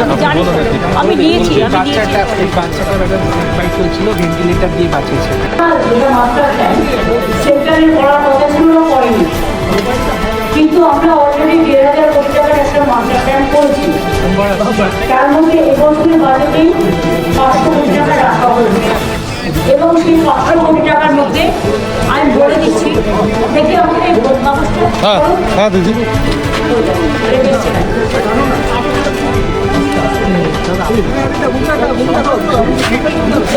আমি দিয়েছি আমি দিয়েছি বাচ্চাটা এই বাচ্চাটার আগে ফাইট চলছিল ভেন্টিলেটার দিয়ে বাঁচিয়েছে। যেটা মাস্টার প্ল্যান সেন্ট্রালে পড়ার কথা ছিল না কিন্তু আমরা অলরেডি দেড় হাজার কোটি টাকার একটা মাস্টার প্ল্যান করেছি। তার মধ্যে এবছরের বাজেটেই পাঁচশো কোটি টাকা রাখা হয়েছে। এবং সেই পাঁচশো কোটি টাকার মধ্যে আমি বলে দিচ্ছি দেখি আমাকে হ্যাঁ হ্যাঁ দিদি।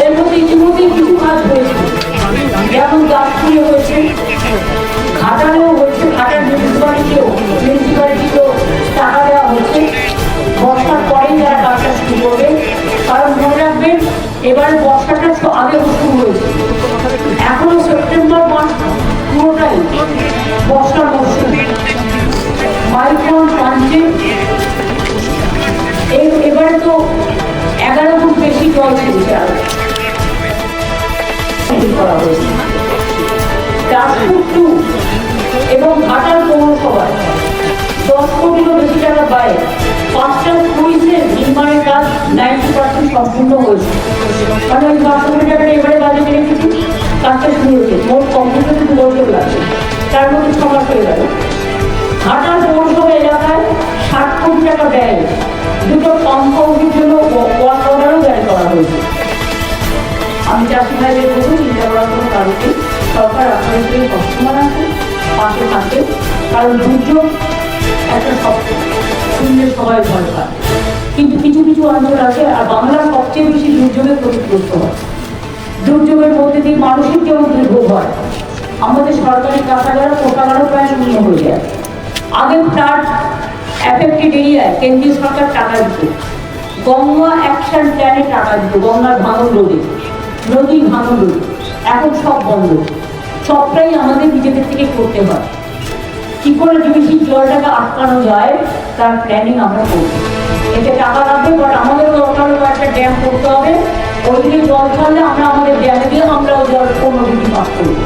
এর মধ্যে ইতিমধ্যেই কিছু কাজ হয়েছে যেমন গাছপুরে হয়েছে, ঘাটালেও হয়েছে, ঘাটাল মিউনিসিপালিটিও মিউনিসিপালিটিকেও টাকা দেওয়া হয়েছে। বর্ষার পরেই যারা কাজটা শুরু করবে কারণ মনে রাখবেন এবারে বর্ষাটা তো আগে শুরু হয়েছে। এখনও সেপ্টেম্বর মাস পুরোটাই বর্ষার মরশুম। জল এবং ঘাটাল পৌরসভায় দশ কোটিরও বেশি টাকা ব্যয়ে পাঁচটা স্কুইজের নির্মাণের কাজ নাইনটি পার্সেন্ট সম্পূর্ণ হয়েছে মানে ওই পাঁচশো কোটি টাকাটা এবারে বাজেটে রেখেছি কাজটা শুরু হয়েছে মোট কমপ্লিট দু বছর লাগছে তার মধ্যে ছ মাস হয়ে গেল ঘাটাল পৌরসভা এলাকায় ষাট কোটি টাকা ব্যয়। দুটো কম্পাউন্ডের জন্য হয়েছে আমি চাষি ভাইদের বলব চিন্তা করার কোনো কারণ সরকার আপনাদের সবসময় আছে, পাশে থাকে কারণ দুর্যোগ একটা সব শুনলে সবাই ভয় কিন্তু কিছু কিছু অঞ্চল আছে, আর বাংলা সবচেয়ে বেশি দুর্যোগের ক্ষতিগ্রস্ত হয়। দুর্যোগের মধ্যে দিয়ে মানসিক যেমন দুর্ভোগ হয়? আমাদের সরকারি কাঁচাগারও কোটাগারও প্রায় শূন্য হয়ে যায়। আগে ফ্লাড অ্যাফেক্টেড এরিয়ায় কেন্দ্রীয় সরকার টাকা দিত। গঙ্গা অ্যাকশন প্ল্যানে টাকা দিত গঙ্গার ভাঙন রোধে। নদী ভাঙন রোধে। এখন সব বন্ধ। সবটাই আমাদের নিজেদের থেকে করতে হয়। কি করে ডিবিসির জলটাকে আটকানো যায়, তার প্ল্যানিং আমরা করব। এতে টাকা লাগবে বাট আমাদের দরকার একটা ড্যাম করতে হবে। ওইদিকে জল ছাড়লে আমরা আমাদের ড্যামে দিয়ে আমরা ওই জল অন্য দিকে পাস করব।